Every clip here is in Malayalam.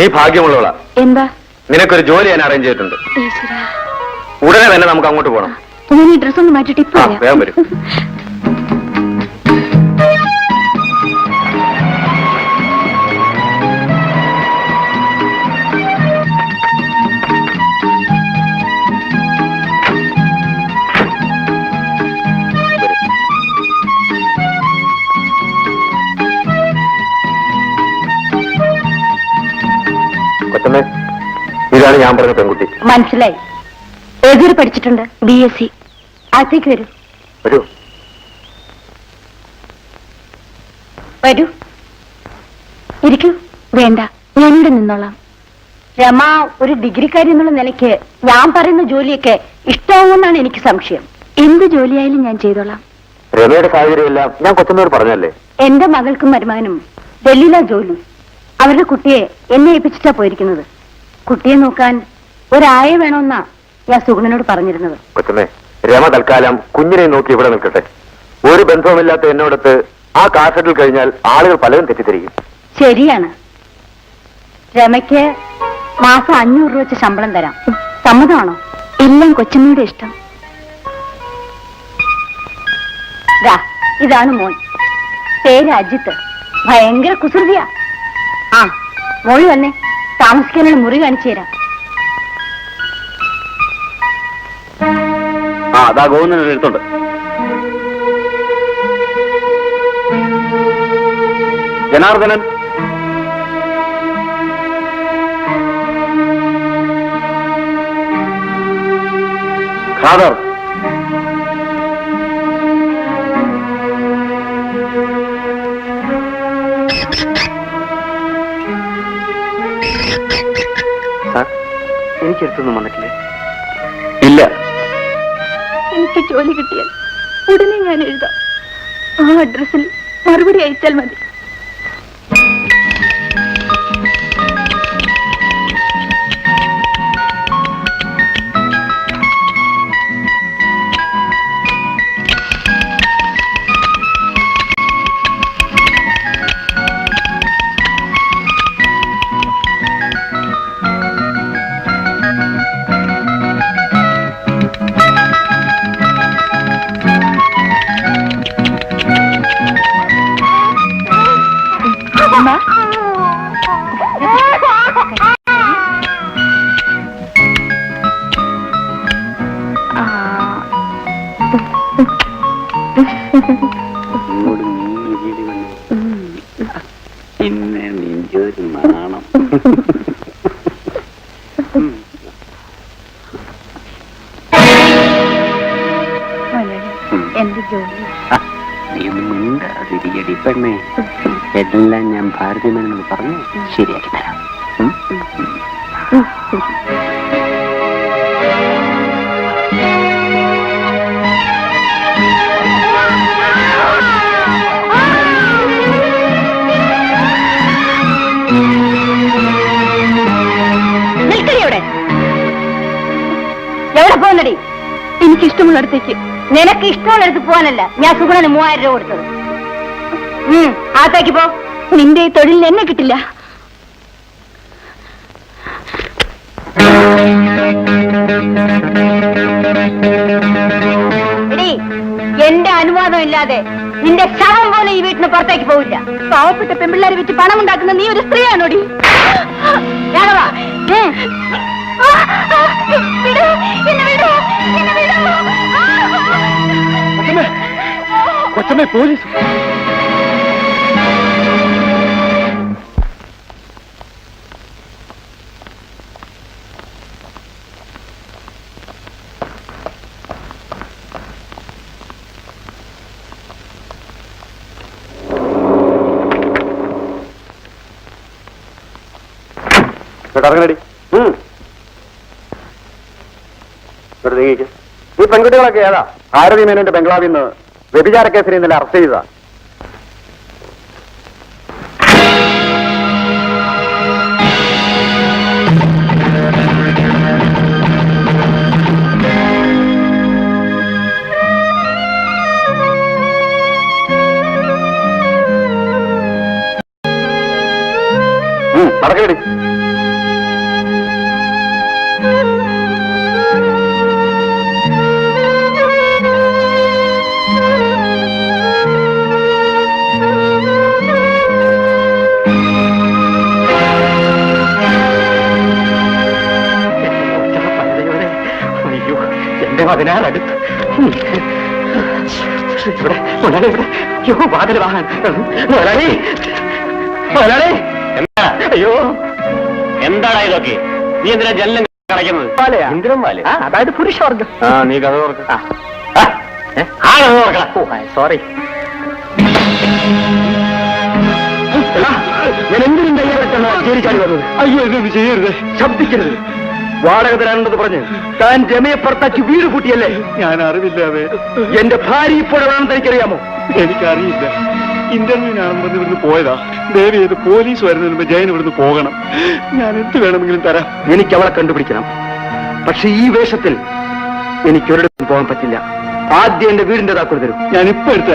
നീ ഭാഗ്യമുള്ളവളാ. എന്താ? നിനക്കൊരു ജോലി ഞാൻ അറേഞ്ച് ചെയ്തിട്ടുണ്ട്. ഉടനെ തന്നെ നമുക്ക് അങ്ങോട്ട് പോകണം ഞാൻ ഈ ഡ്രസ് ഒന്ന് മാറ്റിട്ട് ഇപ്പൊ വേഗം വരൂ. കൊച്ചമ്മേ ഇതാണ് ഞാൻ പറഞ്ഞ പെൺകുട്ടി. മനസ്സിലായി. ഏതൊരു പഠിച്ചിട്ടുണ്ട്? ബി എസ് സി അകത്തേക്ക് വരൂ. വരൂ. വരൂ. ഇരിക്കൂ. വേണ്ട. ഞാനിവിടെ നിന്നോളാം. രമ ഒരു ഡിഗ്രിക്കാരി എന്നുള്ള നിലയ്ക്ക് ഞാൻ പറയുന്ന ജോലിയൊക്കെ ഇഷ്ടമാവുമെന്നാണ് എനിക്ക് സംശയം. എന്ത് ജോലിയായാലും ഞാൻ ചെയ്തോളാം. രമയുടെ സാഹചര്യമെല്ലാം ഞാൻ കൊച്ചനോട് പറഞ്ഞല്ലേ എന്റെ മകൾക്കും മരുമകനും ഡൽഹിയിലാ ജോലി. അവരുടെ കുട്ടിയെ എന്നെ ഏൽപ്പിച്ചിട്ടാ പോയിരിക്കുന്നത്. കുട്ടിയെ നോക്കാൻ ഒരായ വേണമെന്നാ ഞാൻ സുഗുണനോട് പറഞ്ഞിരുന്നത്. കൊച്ചമ്മേ രമ തൽക്കാലം കുഞ്ഞിനെ നോക്കി ഇവിടെ നിൽക്കട്ടെ. ഒരു ബന്ധവുമില്ലാത്ത എന്നോടത്ത് ആ കാസറ്റിൽ കഴിഞ്ഞാൽ ആളുകൾ പലരും തെറ്റിദ്ധരിക്കും. ശരിയാണ്. രമയ്ക്ക് മാസം അഞ്ഞൂറ് രൂപ വെച്ച് ശമ്പളം തരാം. സമ്മതമാണോ? എല്ലാം കൊച്ചമ്മയുടെ ഇഷ്ടം. ഇതാണ് മോൻ. പേര് അജിത്ത്. ഭയങ്കര കുസൃതിയാ. ആ മോളി വന്നേ. താമസിക്കാനുള്ള മുറി കാണിച്ചു തരാം. അതാ ജനാർദ്ദനൻ. ഖാദർ. എനിക്കെടുത്തൊന്നും വന്നിട്ടില്ലേ? ഇല്ല. എനിക്ക് ജോലി കിട്ടിയാൽ ഉടനെ ഞാൻ എഴുതാം ആ അഡ്രസ്സിൽ മറുപടി അയച്ചാൽ മതി. പിന്നെ നെഞ്ചൊരു നാണം. എന്റെ ജോലി. ആ, നീ ഒന്ന് മിണ്ടാതിരിക്കടി പെണ്ണേ. എല്ലാം ഞാൻ ഭാരതീയമെന്ന് പറഞ്ഞു ശരിയാക്കി തരാം. എനിക്ക് ഇഷ്ടമുള്ളിടത്തേക്ക് നിനക്ക് ഇഷ്ടമുള്ളിടത്ത് പോകാനല്ല ഞാൻ സുഗുണന് മൂവായിരം രൂപ കൊടുത്തത്. ഉം, അകത്തേക്ക് പോ. നിന്റെ ഈ തൊഴിലിന് എന്നെ കിട്ടില്ല. എടീ, എന്റെ അനുവാദം ഇല്ലാതെ നിന്റെ ശവം പോലെ ഈ വീട്ടിന് പുറത്തേക്ക് പോവില്ല. പാവപ്പെട്ട പെമ്പിള്ളേരെ വെച്ച് പണം ഉണ്ടാക്കുന്ന നീ ഒരു സ്ത്രീയാണോടി? രാഘവ, കൊച്ചമ്മേ പോലീസ്. ഇറങ്ങടി ഈ പെൺകുട്ടികളൊക്കെ ഏതാ? ഭാരതി മേനോന്റെ ബംഗ്ലാവിൽ നിന്ന് വ്യഭിചാര കേസിൽ ഇന്നലെ അറസ്റ്റ് ചെയ്തതാണ് നടക്കടി. എന്റെ പതിനാറടുത്ത്. ഇവിടെ മുതലേ ഇവിടെ. അയ്യോ വാതിൽ വാങ്ങാൻ മുതലാളി മുതലാളി. എന്താ? അയ്യോ. എന്താടാ ഇതൊക്കെ? നീ എന്തിനാ ജനലും കളയ്ക്കുന്നത് ഇന്ദ്രൻ വാൽ അതായത് പുരുഷവർഗം. ആ നീ കഥ തുറക്ക. ആ. കഥ തുറക്കണം സോറി. ഞാൻ എന്തിനും തയ്യാറെടുത്താണ് ജയിലിൽ ചാടി വന്നത്? അയ്യോ ഇത് ചെയ്യരുത്. ശബ്ദിക്കരുത്. വാടക തരാനുണ്ടെന്ന് പറഞ്ഞ് താൻ രമയെ പുറത്താക്കി വീട് കൂട്ടിയല്ലേ ഞാൻ അറിവില്ലാതെ എന്റെ ഭാര്യ ഇപ്പോൾ എവിടെയാണെന്ന് എനിക്കറിയാമോ? എനിക്കറിയില്ല. ഇന്റർവ്യൂവിനാണെന്ന് പറഞ്ഞ് ഇവിടുന്ന് പോയതാ. ദേവി ചെയ്ത് പോലീസ് വരുന്നതിന് മുമ്പ് ജയൻ ഇവിടുന്ന് പോകണം. ഞാൻ എന്ത് വേണമെങ്കിലും തരാം. എനിക്ക് അവളെ കണ്ടുപിടിക്കണം. പക്ഷെ ഈ വേഷത്തിൽ എനിക്ക് ഒരിടത്തും പോകാൻ പറ്റില്ല. ആദ്യം എന്റെ വീടിന്റെ താക്കോൽ തരും. ഞാൻ ഇപ്പൊ എടുത്തു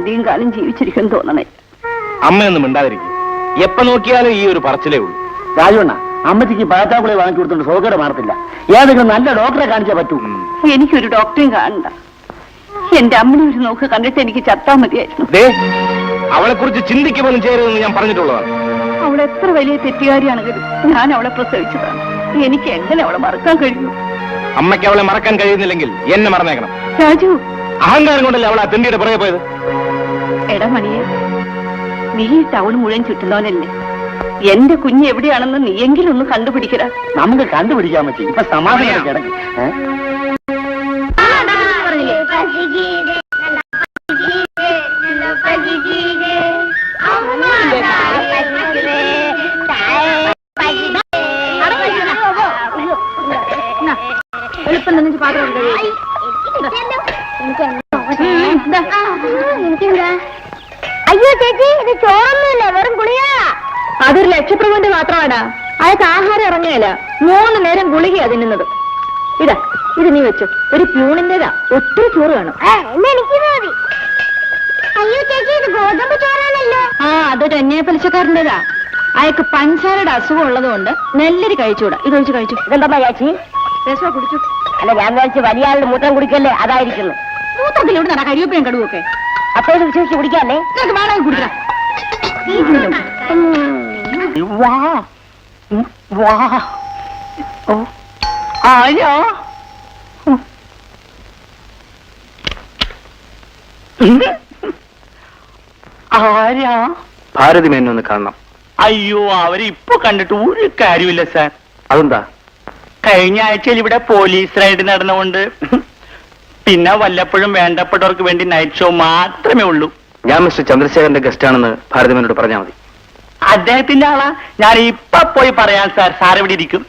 അധികം കാലം ജീവിച്ചിരിക്കും തോന്നണേ. അമ്മയൊന്നും മിണ്ടാതിരിക്കും. എപ്പോ നോക്കിയാലും ഈ ഒരു പറച്ചിലേ ഉള്ളൂ. രാജുണ്ണ അമ്മച്ചിക്ക് പാറ്റാക്കുളി വാങ്ങി കൊടുത്തോണ്ട് സൗകര്യം മാറത്തില്ല. ഏതെങ്കിലും നല്ല ഡോക്ടറെ കാണിച്ചേ പറ്റൂ. എനിക്കൊരു ഡോക്ടറെയും കാണണ്ട. എന്റെ അമ്മനെ ഒരു നോക്ക് കണ്ടിട്ട് എനിക്ക് ചത്താ മതിയായിരുന്നു. ദേ അവളെ കുറിച്ച് ചിന്തിക്കുമെന്ന് ചേരുമെന്ന് ഞാൻ പറഞ്ഞിട്ടുള്ളതാണ്. അവൾ എത്ര വലിയ തെറ്റുകാരിയാണെങ്കിലും ഞാൻ അവളെ പ്രസവിച്ചതാണ്. എനിക്ക് എങ്ങനെ അവളെ മറക്കാൻ കഴിയും? അമ്മയ്ക്ക് അവളെ മറക്കാൻ കഴിയുന്നില്ലെങ്കിൽ എന്നെ മറന്നേക്കണം. രാജു അഹങ്കാരം കൊണ്ടല്ലേ അവൾ ആ തെണ്ടിയുടെ പുറകെ പോയത്? എടാ മണിയെ നീ ഈ ടൗൺ മുഴുവൻ ചുറ്റുന്നവനല്ലേ എന്റെ കുഞ്ഞ് എവിടെയാണെന്ന് നീയെങ്കിലും ഒന്ന് കണ്ടുപിടിക്കടാ. നമുക്ക് കണ്ടുപിടിക്കാൻ പറ്റി. ഇപ്പൊ സമാധാനം കിടക്കും. എളുപ്പം പാത്രം അയ്യോ ലക്ഷപ്രഭുവിന്റെ മാത്രമാണ്. അയാൾക്ക് ആഹാരം ഇറങ്ങിയല്ല മൂന്ന് നേരം ഗുളികയാ തിന്നുന്നത്. ഇതാ ഇത് നീ വെച്ചു. ഒരു പ്യൂണിന്റേതാ. ഒത്തിരി ചോറ് വേണം. ആ, അത് അന്യായ പലിശക്കാരന്റെതാ അയാൾക്ക് പഞ്ചാരയുടെ അസുഖം ഉള്ളതുകൊണ്ട് നെല്ലരി കഴിച്ചുകൂടാ. ഇത് ഒഴിച്ച് കഴിച്ചു. ഇതെന്താ ചേച്ചി? കുടിച്ചു. അല്ല ഞാൻ വിചാരിച്ചു വലിയ ആളുടെ മൂത്രം കുടിക്കല്ലേ? അതായിരിക്കുന്നു. മൂത്രത്തിൽ നട കരിവേപ്പിനും കടുവൊക്കെ. അപ്പോഴും ഇത് വിശ്വസിച്ച് കുടിക്കാല്ലേ വേണമെങ്കിൽ കുടിക്കാം വാ. വാ. ഓ. ആരാ? ആരാ? ഭാരതി മേനൊന്ന് കാണണം. അയ്യോ അവരെ ഇപ്പൊ കണ്ടിട്ട് ഒരു കാര്യമില്ല സാർ. അതെന്താ? കഴിഞ്ഞ ആഴ്ചയിൽ ഇവിടെ പോലീസ് റൈഡ് നടന്നുകൊണ്ട് പിന്നെ വല്ലപ്പോഴും വേണ്ടപ്പെട്ടവർക്ക് വേണ്ടി നൈറ്റ് ഷോ മാത്രമേ ഉള്ളൂ. ഞാൻ മിസ്റ്റർ ചന്ദ്രശേഖരന്റെ ഗസ്റ്റ് ആണെന്ന് ഭാരതി മേനോട് പറഞ്ഞാൽ മതി. അദ്ദേഹത്തിന്റെ ആളാ. ഞാൻ ഇപ്പൊ പോയി പറയാൻ സാർ. സാർ ഇവിടെ ഇരിക്കും.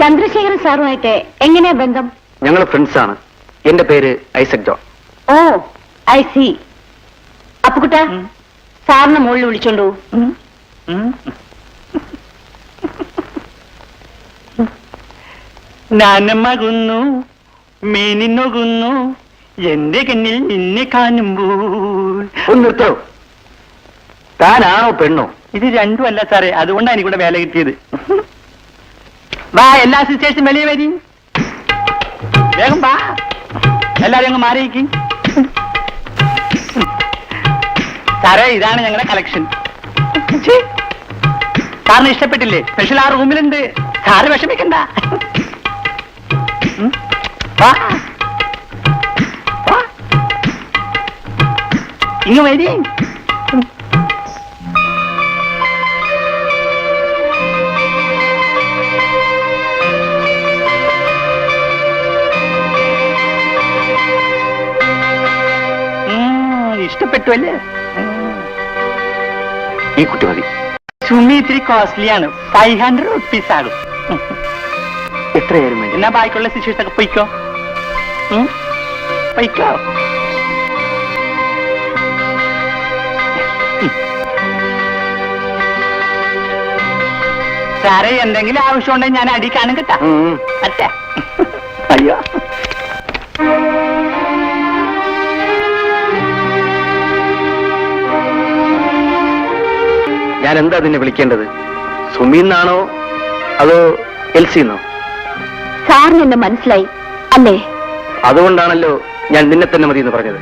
ചന്ദ്രശേഖരൻ സാറുമായിട്ട് എങ്ങനെയാ ബന്ധം? ഞങ്ങൾ ഫ്രണ്ട്സ് ആണ്. എന്റെ പേര് Isaac John. Oh I see. അപ്പുകുട്ട സാറിന് മുകളിൽ വിളിച്ചോണ്ടു. നാനമകുന്നു മേനിന്നൊകുന്നു എന്റെ കണ്ണിൽ നിന്നെ കാണുമ്പോൾ. ഒന്ന് നിർത്തോ. താനാണോ പെണ്ണോ? ഇത് രണ്ടും അല്ല സാറേ അതുകൊണ്ടാണ് എനിക്കൂടെ വേല കിട്ടിയത്. വാ എല്ലാ സിസ്റ്റേഴ്സും വെളിയെ വരി. വേഗം വാ. എല്ലാരും അങ്ങ് മാറിയിക്ക് സാറേ ഇതാണ് ഞങ്ങളുടെ കളക്ഷൻ സാറിന് ഇഷ്ടപ്പെട്ടില്ലേ? സ്പെഷ്യൽ ആ റൂമിലുണ്ട് സാറ് വിഷമിക്കണ്ട. ഇങ്ങ് വരി. ഇഷ്ടപ്പെട്ടു അല്ലേ? ഈ കുട്ടി മതി സുമി ഇത്തിരി കോസ്റ്റ്ലിയാണ്. ഫൈവ് ഹൺഡ്രഡ് റുപ്പീസ് ആകും എത്രയായാലും വേണ്ടി എന്നാ ബാക്കിയുള്ള സിറ്റുവേഷൻ ഒക്കെ പൊയ്ക്കോ? പൊയ്ക്കോ. സാറേ എന്തെങ്കിലും ആവശ്യം ഉണ്ടെങ്കിൽ ഞാൻ അടിക്കാനും കിട്ടാം. ഉം. അയ്യോ. ഞാൻ എന്താ നിന്നെ വിളിക്കേണ്ടത്? സുമീന്നാണോ അതോ എൽസിന്നോ സാറിന് എന്നെ മനസ്സിലായി. അല്ലേ? അതുകൊണ്ടാണല്ലോ ഞാൻ നിന്നെ തന്നെ മതി എന്ന് പറഞ്ഞത്.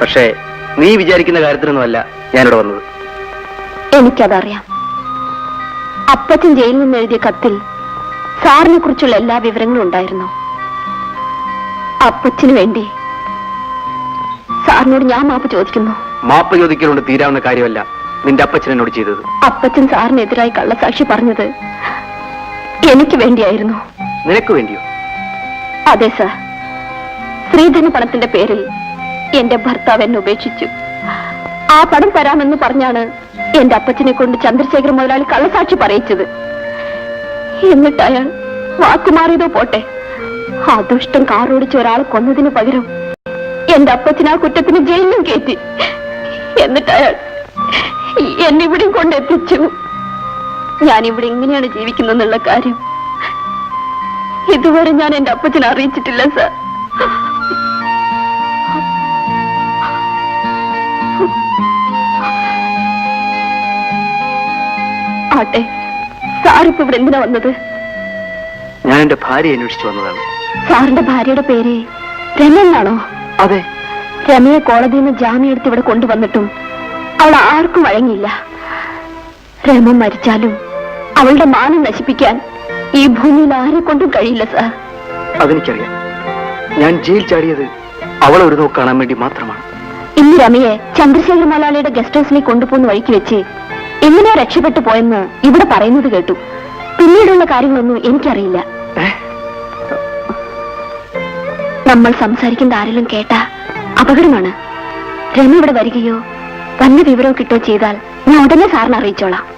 പക്ഷേ നീ വിചാരിക്കുന്ന കാര്യത്തിനൊന്നുമല്ല ഞാനിവിടെ വന്നത്. എനിക്കതറിയാം. അപ്പച്ചൻ ജയിലിൽ നിന്ന് എഴുതിയ കത്തിൽ സാറിനെ കുറിച്ചുള്ള എല്ലാ വിവരങ്ങളും ഉണ്ടായിരുന്നു. അപ്പച്ചന് വേണ്ടി സാറിനോട് ഞാൻ മാപ്പ് ചോദിക്കുന്നു. മാപ്പ് ചോദിക്കലുകൊണ്ട് തീരാവുന്ന കാര്യമല്ല നിന്റെ അപ്പച്ചൻ എന്നോട് ചെയ്തത്. അപ്പച്ചൻ സാറിനെതിരായി കള്ളസാക്ഷി പറഞ്ഞത് എനിക്ക് വേണ്ടിയായിരുന്നു. നിനക്ക് വേണ്ടിയോ? അതെ സർ. ശ്രീധന പണത്തിന്റെ പേരിൽ എന്റെ ഭർത്താവ് എന്നെ ഉപേക്ഷിച്ചു. ആ പണം തരാമെന്ന് പറഞ്ഞാണ് എന്റെ അപ്പച്ചനെ കൊണ്ട് ചന്ദ്രശേഖർ മുതലാളി കള്ളസാക്ഷി പറയിച്ചത്. എന്നിട്ട് അയാൾ വാക്കുമാറിയതോ പോട്ടെ. ആ ദുഷ്ടം കാറോടിച്ച് ഒരാളെ കൊന്നതിന് പകരം എന്റെ അപ്പച്ചൻ ആ കുറ്റത്തിന് ജയിലിലും കയറ്റി. എന്നിട്ട് അയാൾ എന്നെ ഇവിടെയും കൊണ്ടെത്തിച്ചു. ഞാൻ ഇവിടെ ഇങ്ങനെയാണ് ജീവിക്കുന്നെന്നുള്ള കാര്യം ഇതുവരെ ഞാൻ എന്റെ അപ്പച്ചനെ അറിയിച്ചിട്ടില്ല സർ. ആട്ടെ സാറിപ്പോ ഇവിടെ എന്തിനാ വന്നത്? ഞാൻ എന്റെ ഭാര്യ അന്വേഷിച്ചു വന്നതാണ്. സാറിന്റെ ഭാര്യയുടെ പേര് രമ എന്നാണോ? അതെ. രമയെ കോടതിയിൽ നിന്ന് ജാമ്യം എടുത്ത് ഇവിടെ കൊണ്ടുവന്നിട്ടും അവൾ ആർക്കും വഴങ്ങിയില്ല. രമ മരിച്ചാലും അവളുടെ മാനം നശിപ്പിക്കാൻ ഈ ഭൂമിയിൽ ആരെ കൊണ്ടും കഴിയില്ല സാർ. അതെനിക്കറിയാം. ഞാൻ ജയിൽ ചാടിയത് അവളെ ഒരു നോക്ക് കാണാൻ വേണ്ടി മാത്രമാണ്. ഇന്ന് രമയെ ചന്ദ്രശേഖര മലാലയുടെ ഗസ്റ്റ് ഹൗസിലേക്ക് കൊണ്ടുപോകുന്ന വഴിക്ക് വെച്ച് എങ്ങനെയാ രക്ഷപ്പെട്ടു പോയെന്ന് ഇവിടെ പറയുന്നത് കേട്ടു. പിന്നീടുള്ള കാര്യങ്ങളൊന്നും എനിക്കറിയില്ല. നമ്മൾ സംസാരിക്കുന്ന ആരെങ്കിലും കേട്ടാ അപകടമാണ്. രമ ഇവിടെ വരികയോ വന്ന വിവരവും കിട്ടുകയോ ചെയ്താൽ ഞാൻ ഉടനെ സാറിനെ അറിയിച്ചോളാം.